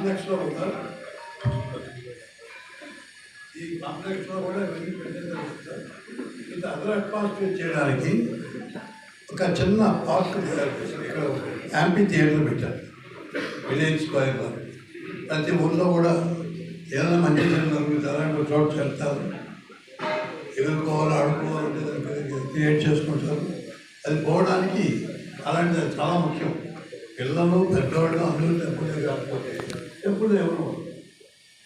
కాంప్లెక్స్లో కూడా ఈ కాంప్లెక్స్లో కూడా ఇవన్నీ పెట్టేది ఇది అదర్ అట్మాస్ఫియర్ చేయడానికి ఒక చిన్న పార్క్ ఇక్కడ యాంపీ థియేటర్ పెట్టారు. విలేజ్ స్క్వేర్లో ప్రతి ఊళ్ళో కూడా ఏదైనా మంచి జరుగుతుంది అలాంటి చోటు వెళ్తారు. ఎదుర్కోవాలి ఆడుకోవాలంటే దానికి క్రియేట్ చేసుకుంటారు. అది పోవడానికి అలాంటిది చాలా ముఖ్యం. పిల్లలు పెద్దవాళ్ళు అందరూ టెంపుల్ కాకపోతే ఎప్పుడు దేవుడు ఎవరు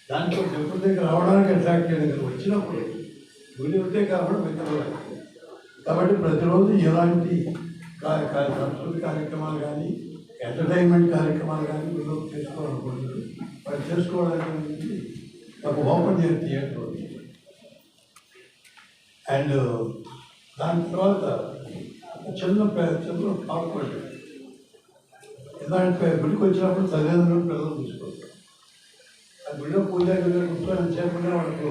దాంట్లో టెంపుల్ దగ్గర రావడానికి అట్రాక్ట్ చేయడం వచ్చినప్పుడు గుడి ఉంటే కాబట్టి మిత్రులు కాబట్టి ప్రతిరోజు ఎలాంటి సంస్కృతి కార్యక్రమాలు కానీ ఎంటర్టైన్మెంట్ కార్యక్రమాలు కానీ వీళ్ళు చేసుకోవాలనుకుంటున్నారు వాళ్ళు చేసుకోవడానికి ఒక ఓపెన్ చేయ థియేటర్ అండ్ దాని తర్వాత చిన్న చిన్న పార్క్ ఇలాంటి గుడికి వచ్చినప్పుడు తల్లిదండ్రులు పిల్లలు తీసుకోవాలి గుళ్ళో పూజ గదిలో కూర్చొని చేయకుండా వాళ్ళకు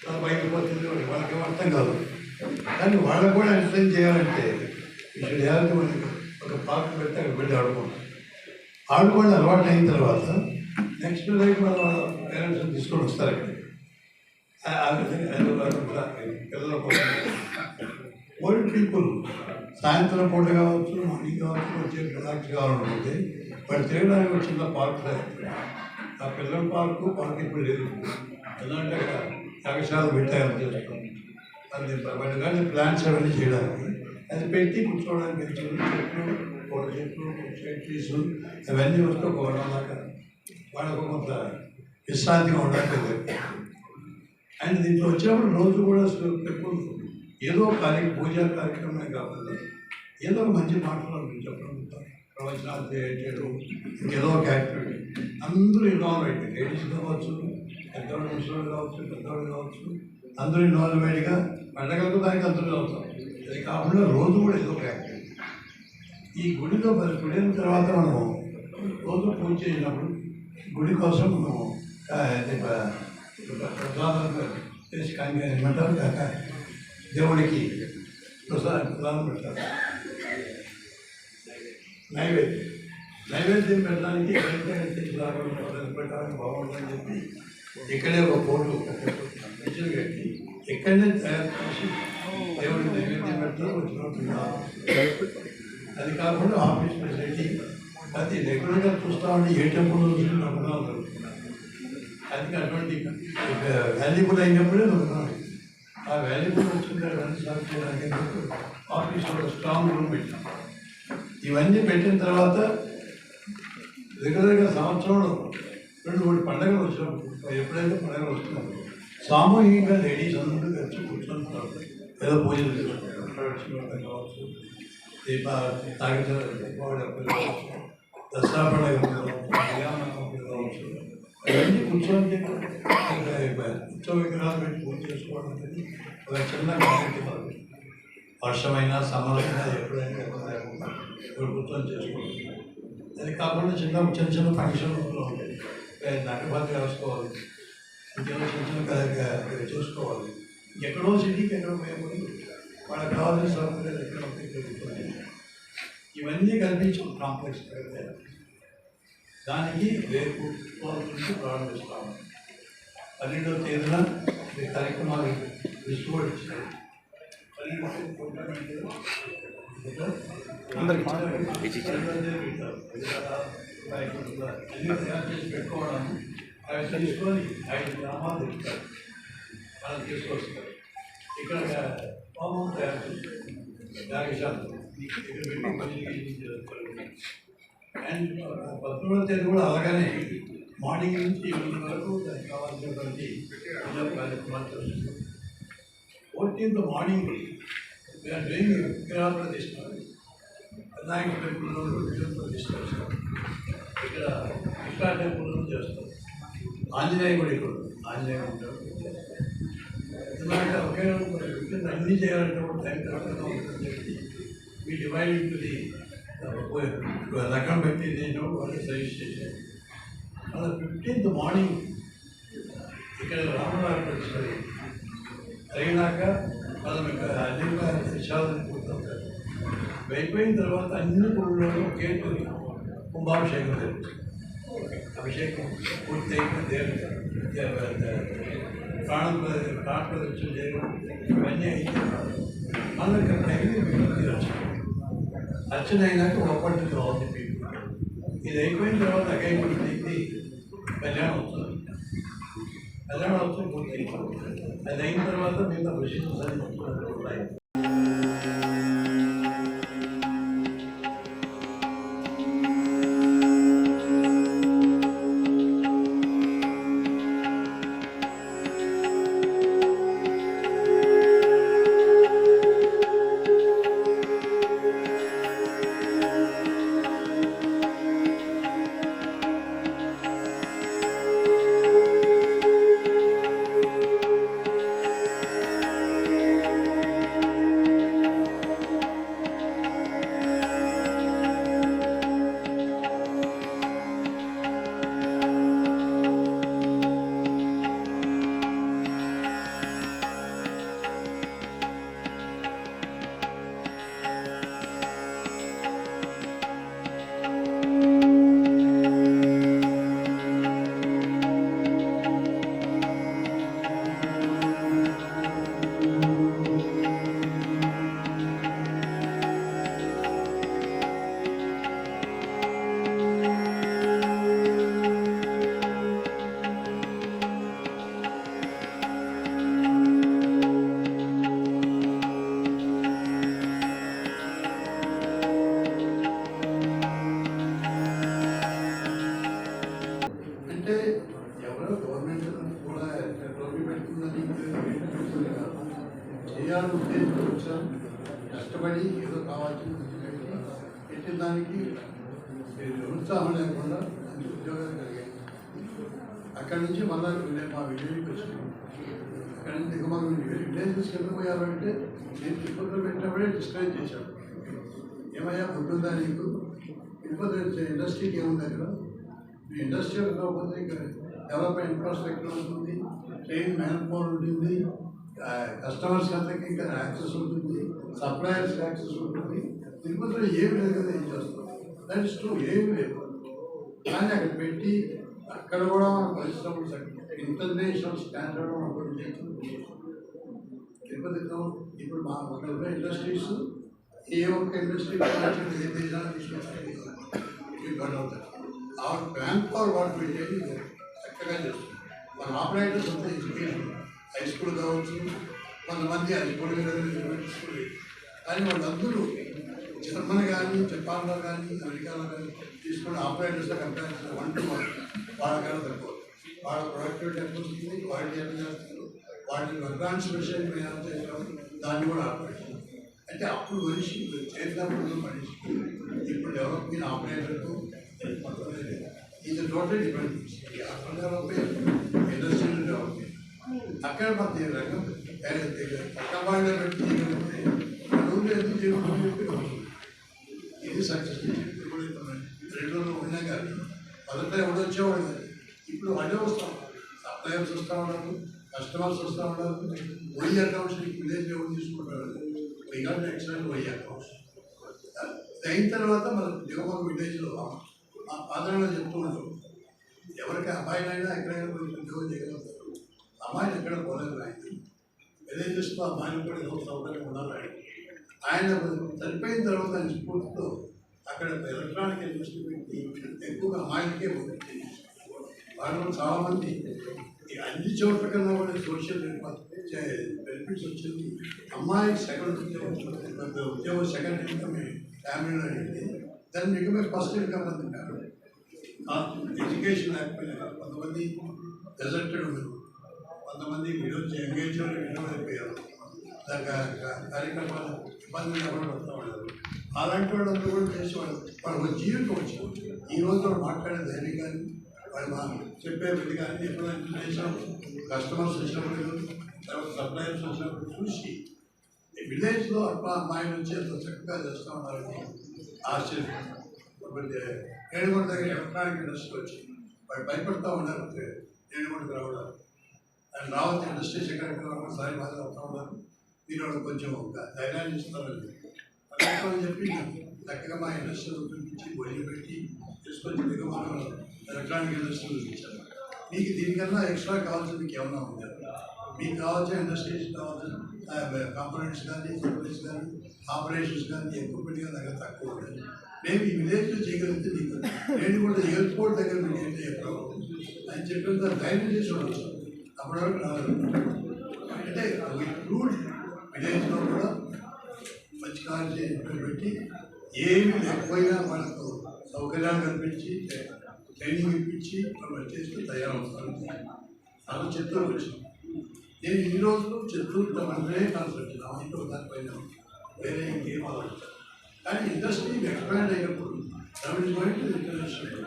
చాలా బయటకు వాళ్ళకి అర్థం కాదు. కానీ వాళ్ళకు కూడా ఎక్స్ప్లెయిన్ చేయాలంటే ఇక్కడ ఏదైతే మనకి ఒక పార్క్ పెడితే అక్కడ వెళ్ళి ఆడుకుంటాం ఆడుకోవడం అలవాటు అయిన తర్వాత నెక్స్ట్ లైఫ్ మన పేరెంట్స్ తీసుకొని వస్తారు ఇక్కడ ఆ- పిల్లల కోసం. ఓల్డ్ పీపుల్ సాయంత్రం పూట కావచ్చు మార్నింగ్ కావచ్చు వచ్చే రిలాక్స్ కావాలనుకుంటే వాళ్ళు తిరగడానికి ఒక చిన్న పార్క్ ఆ పిల్లల పార్కు పార్క్ ఇప్పుడు లేదు. ఎలా అంటే యాగశాల పెట్టారు చేస్తాం అది వాళ్ళు కానీ ప్లాన్స్ అవన్నీ చేయడానికి. అది పెట్టి కూర్చోవడానికి చెట్లు పూల చెట్లు ట్రీస్ అవన్నీ వస్తూ ఒక దాకా వాళ్ళకు కొంత విశ్రాంతిగా ఉండడానికి అండ్ దీంట్లో వచ్చినప్పుడు రోజు కూడా ఎప్పుడు ఏదో కార్య పూజా కార్యక్రమమే కాకుండా ఏదో మంచి మాటలు చెప్పడం ప్రవచనాలు చేయడం ఏదో ఒక యాక్టివిటీ అందరూ ఇన్వాల్వ్ అయ్యారు. లేడీస్ కావచ్చు పెద్దవాళ్ళు ముసలి కావచ్చు పెద్దవాళ్ళు కావచ్చు అందరూ ఇన్వాల్వ్ ఇన్వాల్వ్మెంట్గా పండగలకు దానికి అందరూ అవుతాం అది కాకుండా రోజు కూడా ఏదో ఒక యాక్టివిటీ ఈ గుడిలో మరి గుడి తర్వాత మనము రోజు పూజ చేసినప్పుడు గుడి కోసం మనము ప్రసాదం చేసి కానీ ఏమంటారు? కాక దేవుడికి ప్రసాదం ప్రసాదం పెడతారు. నైవేద్యం. నైవేద్యం పెట్టడానికి ఎక్కడైతే తీసుకురావడం పెట్టడానికి బాగుంటుందని చెప్పి ఇక్కడే ఒక బోర్డు మెచ్చులు కట్టి ఇక్కడనే తయారు చేసి దేవుడికి నైవేద్యం పెట్టడం వచ్చినప్పుడు అది కాకుండా ఆఫీస్ ఫెసిలిటీ అది రెగ్యులర్గా చూస్తా ఏ టెంపుల్ చూసి నమ్మకాలు అది అటువంటి వాల్యుబుల్ అయినప్పుడే నమ్మకాలు ఆ వాల్యుబుల్ వచ్చిన తర్వాత చేయడానికి ఆఫీస్లో స్ట్రాంగ్ రూమ్ పెట్టాం ఇవన్నీ పెట్టిన తర్వాత రెగ్యులర్గా సంవత్సరంలో రెండు మూడు పండుగలు వచ్చినప్పుడు ఎప్పుడైతే పండుగలు వస్తున్నప్పుడు సామూహికంగా లేడీస్ అందరూ కలిసి కూర్చుంటారు. ఏదో పూజలు చేసుకుంటారు కావచ్చు దీపావళి తాగిన దీపావళి అప్పుడు కావచ్చు దసరా పండుగ కావచ్చు అవన్నీ కూర్చోండి ఉత్సవ విగ్రహాలు పెట్టి పూజ చేసుకోవడం అనేది ఒక చిన్న వర్షమైనా సమరమైనా ఎప్పుడైనా ఇబ్బంది లేకుండా ప్రభుత్వం చేసుకోవాలి. అది కాకుండా చిన్న చిన్న చిన్న ఫంక్షన్లు ఉంటాయి. నటభద్ర వేసుకోవాలి. ఇంకేమో చిన్న చిన్న చూసుకోవాలి చేసుకోవాలి. ఎక్కడో సిటీకి ఎక్కడో మేము వాళ్ళకి కావాల్సిన సౌకర్యాలు ఎక్కడ ఉంటాయి ఇవన్నీ కల్పించాం కాంప్లెక్స్ పెడితే దానికి రేపు నుంచి ప్రారంభిస్తాము. పన్నెండవ తేదీన కార్యక్రమాలు లిస్ట్ ఇచ్చారు పన్నెండవ తేదీ ప్రోగ్రామ్ ఏంటో అందరికీ. తయారు చేసి పెట్టుకోవడం అవి తెలుసుకొని ఐదు గ్రామాలు తెస్తారు వాళ్ళు తీసుకొస్తారు ఇక్కడ పాపం తయారు అండ్ తేదీ కూడా అలాగనే మార్నింగ్ నుంచి ఈవినింగ్ వరకు దానికి కావాల్సినటువంటి పూజా కార్యక్రమాలు చేస్తున్నాం ఫోర్టీన్త్ మార్నింగ్ వీఆర్ డూయింగ్ విగ్రహ ప్రతిష్ట వినాయక టెంపుల్లో విగ్రహ ప్రతిష్ట చేస్తాం ఇక్కడ కృష్ణా టెంపుల్లో చేస్తాం. ఆంజనేయ గుడి ఇక్కడ ఉంది. ఆంజనేయ ఉంటాడు ఎందుకంటే ఒకే రోజు మరి విగ్రహం అన్నీ చేయాలంటే కూడా టైం కరెక్ట్గా ఉంటుందని చెప్పి మీ డివైడ్ ఇంటుంది రకం పెట్టి నేను వాళ్ళు సజెస్ట్ చేశాను. అలా ఫిఫ్టీన్త్ మార్నింగ్ ఇక్కడ రామవారి ప్రతిష్ట అయినాక మనం ఇక అన్ని విషయాలను పూర్తవుతారు అయిపోయిన తర్వాత అన్ని గుళ్ళలో కేటు కుంభాభిషేకం జరుగుతుంది. అభిషేకం పూర్తి అయిపోయిన దేవుడు ప్రాణ ప్రాణ చేయడం ఇవన్నీ అయితే మనకి ఇక్కడ అయింది అర్చన అర్చన అయినాక ఒకటి ఉంది ఇది అయిపోయిన తర్వాత అగైపోయింది కళ్యాణం అవుతుంది కళ్యాణం అవుతుంది పూర్తి అయిపోతుంది అది అయిన తర్వాత మిగతా విశేషాలు ఉన్నాయి ఉత్సాహం లేకుండా మంచి ఉద్యోగాలు కలిగాయి. అక్కడి నుంచి మళ్ళా మా విలేజ్కి వచ్చినాం అక్కడి నుంచి దిగుమల విలేజ్ తీసుకెళ్ళిపోయారంటే నేను తిరుపతిలో పెట్టినప్పుడే డిస్కరేజ్ చేశాను ఏమయ్యా ఉంటుందా నీకు? తిరుపతి ఇండస్ట్రీకి ఏముంది అక్కడ? మీ ఇండస్ట్రీ కాకపోతే ఇక్కడ డెవలప్మెంట్ ఇన్ఫ్రాస్ట్రక్చర్ ఉంటుంది? ట్రైన్ మ్యాన్ పవర్ ఉంటుంది కస్టమర్స్ అందరికీ ఇక్కడ యాక్సెస్ ఉంటుంది. సప్లయర్స్ యాక్సెస్ ఉంటుంది. తిరుపతిలో ఏమి లేదు కదా ఏం చేస్తాం దట్ ఇస్ ట్రూ ఏమి లేదు. కానీ అక్కడ పెట్టి అక్కడ కూడా మన పరిశ్రమలు ఇంటర్నేషనల్ స్టాండర్డ్ ఒకటి చేస్తుంది. తిరుపతిలో ఇప్పుడు మా అక్కడ ఉన్న ఇండస్ట్రీస్ ఏ ఒక్క ఇండస్ట్రీ ఏ దేశాలు తీసుకొచ్చి అవుతాయి ఆ బ్యాంక్ పవర్ వాటి పెట్టేది చక్కగా చేస్తుంది. మన ఆపరేటర్స్ అంతా ఎడ్యుకేషన్ హై స్కూల్ కావచ్చు కొంతమంది అది స్కూల్ స్కూల్ కానీ వాళ్ళందరూ జర్మన్ కానీ జపాన్లో కానీ అమెరికాలో కానీ తీసుకున్న ఆపరేటర్స్లో కంపేర్ చేస్తే వన్ టు వన్ వాళ్ళకన్నా తక్కువ. వాళ్ళ ప్రొడక్టివిటీ ఎంత వస్తుంది క్వాలిటీ ఎంత చేస్తారు వాటిని అడ్వాన్స్ విషయం మేము ఎంత చేస్తాం దాన్ని కూడా ఆపరేషన్. అంటే అప్పుడు మనిషి చేసినప్పుడు మనిషి ఇప్పుడు డెవలప్మెంట్ ఆపరేటర్కు ఇది టోటల్ డిపెండ్ అక్కడ డెవలప్మెంట్ ఇండస్ట్రియల్ డెవలప్మెంట్ అక్కడ మన రంగం పక్క వాళ్ళ పెట్టి చేయగలిగితే అడుగులు ఎందుకు చేయకుండా రెండు రోజులు ఉన్నా కానీ మొదట ఎవడు వచ్చేవాడు ఇప్పుడు వాళ్ళే వస్తాం. సప్లయర్స్ వస్తూ ఉన్నారు కస్టమర్స్ వస్తూ ఉన్నారు. వై అకౌంట్స్ విలేజ్ ఎవరు తీసుకుంటారు? Regard got excellent why accounts. అయిన తర్వాత మన దిగుమల విలేజ్లో మా పాత్రలో చెప్తూ ఉంటాం ఎవరికి అమ్మాయినైనా ఎక్కడైనా కొంచెం ఉద్యోగం చేయగలుగుతారు. అమ్మాయిలు ఎక్కడ పోలేదు ఆయన. విలేజెస్లో అమ్మాయిలు కూడా ఏదో సౌకర్యం ఉండాలి ఆయన. ఆయన చనిపోయిన తర్వాత ఆయన స్ఫూర్తితో అక్కడ ఎలక్ట్రానిక్ ఇండస్ట్రీ పెట్టి ఎక్కువగా అమ్మాయిలకే ఉంది. వాళ్ళు చాలామంది ఈ అన్ని చోట్ల కన్నా కూడా సోషల్ బెనిఫిట్స్ వచ్చింది అమ్మాయికి సెకండ్ ఉద్యోగం ఉద్యోగం సెకండ్ ఇన్కమ్ ఫ్యామిలీలో అయింది. దాన్ని మిగతా ఫస్ట్ ఇన్కమ్ అందింటారు ఎడ్యుకేషన్ లేకపోయినా కొంతమంది డెజర్టెడ్ ఉన్నారు. కొంతమంది విడోజ్ ఎంగేజ్ విడోజ్ అయిపోయారు దాని కార్యక్రమాలు ఇబ్బంది లేకుండా వస్తూ ఉండదు అలాంటి వాళ్ళందరూ కూడా చేసేవాళ్ళు. వాళ్ళు ఒక జీవితం వచ్చింది. ఈ రోజు వాళ్ళు మాట్లాడే ధైర్యం కానీ వాళ్ళు మా చెప్పే విధి కానీ ఎప్పుడైనా చేసాం కస్టమర్స్ వచ్చినప్పుడు తర్వాత సప్లయర్స్ వచ్చినప్పుడు చూసి విలేజ్లో అప్ప అమ్మాయి నుంచి ఎంత చక్కగా చేస్తూ ఉన్నారని ఆశ్చర్యం ఏడుగుంట దగ్గర ఎలక్ట్రానిక్ ఇండస్ట్రీ వచ్చి వాళ్ళు భయపడుతూ ఉన్నారు. ఏడుగుంటకు రావడానికి. అండ్ రావత్ ఇండస్ట్రీస్ ఎక్కడికి ఒకసారి బాగా వస్తూ ఉన్నారు. మీరు వాళ్ళకి కొంచెం ఒక ధైర్యాన్ని ఇస్తారని అని చెప్పి చక్కగా మా ఇండస్ట్రీలో చూపించి బొయ్యి పెట్టి తీసుకొచ్చి మనం ఎలక్ట్రానిక్ ఇండస్ట్రీలో చూపించారు మీకు దీనికన్నా ఎక్స్ట్రా కావాల్సింది మీకు ఏమన్నా ఉందా మీకు కావాల్సిన ఇండస్ట్రీస్ కావాల్సిన కాంపోనెంట్స్ కానీ సర్వీస్ కానీ ఆపరేషన్స్ కానీ ఎక్విప్మెంట్ కానీ దగ్గర తక్కువ ఉన్నాయి మేము ఈ విలేజ్లో చేయగలిగితే మీకు నేను కూడా ఎయిర్పోర్ట్ దగ్గర మీకు ఏంటి చెప్పాము అని చెప్పిన తర్వాత ధైర్యం చేసి ఉండొచ్చు అప్పటివరకు రావాలి అంటే విలేజ్లో కూడా స్టార్ట్ కాలేజీ పెట్టి ఏమి లేకపోయినా మనకు సౌకర్యాలు కల్పించి ట్రైనింగ్ ఇప్పించి మనం చేస్తూ తయారవుతాను చాలా చిత్తూరు వచ్చింది. నేను ఈ రోజులు చిత్తూరుతో మనమే కాన్సెప్ట్ ఇంకో దానిపైన వేరే ఇంకేం ఆలోచించాను. కానీ ఇండస్ట్రీ ఎక్స్పాండ్ అయినప్పుడు దట్ పాయింట్ ఇంటర్నేషనల్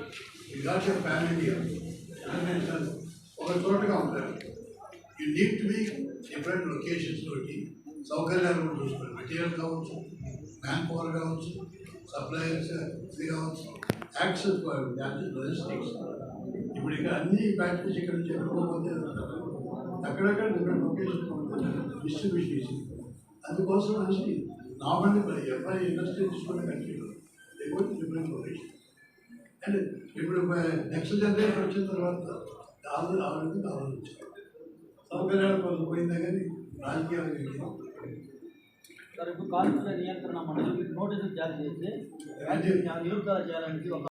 ఈ యువర్ ఫ్యామిలీ ఇంటర్నేషనల్ ఒక చోటగా ఉంటారు. You need to be different locations తోటి సౌకర్యాలు కూడా చూసుకోవాలి. మెటీరియల్ కావచ్చు మ్యాన్ పవర్ కావచ్చు సప్లయర్స్ ఇది కావచ్చు. యాక్సెస్ లాజిస్టిక్స్ ఇప్పుడు ఇక్కడ అన్ని ఫ్యాక్టరీస్ ఇక్కడ నుంచి ఎక్కడిపోతే అక్కడక్కడ డిఫరెంట్ లొకేషన్ డిస్ట్రిబ్యూషన్ చేసి అందుకోసం మనిషి నార్మల్లీ ఎవరి ఇండస్ట్రీ తీసుకునే కంట్రీలో లేకపోతే డిఫరెంట్ లొకేషన్ అండ్ ఇప్పుడు నెక్స్ట్ జనరేషన్ వచ్చిన తర్వాత ఆలోచన ఆలోచన ఆలోచించారు సౌకర్యాలు కొంచెం కానీ రాజకీయాలు ఇప్పుడు కాలుష్య నియంత్రణ మండలి నోటీసులు జారీ చేసి నిలుపుదల చేయాలని ఒక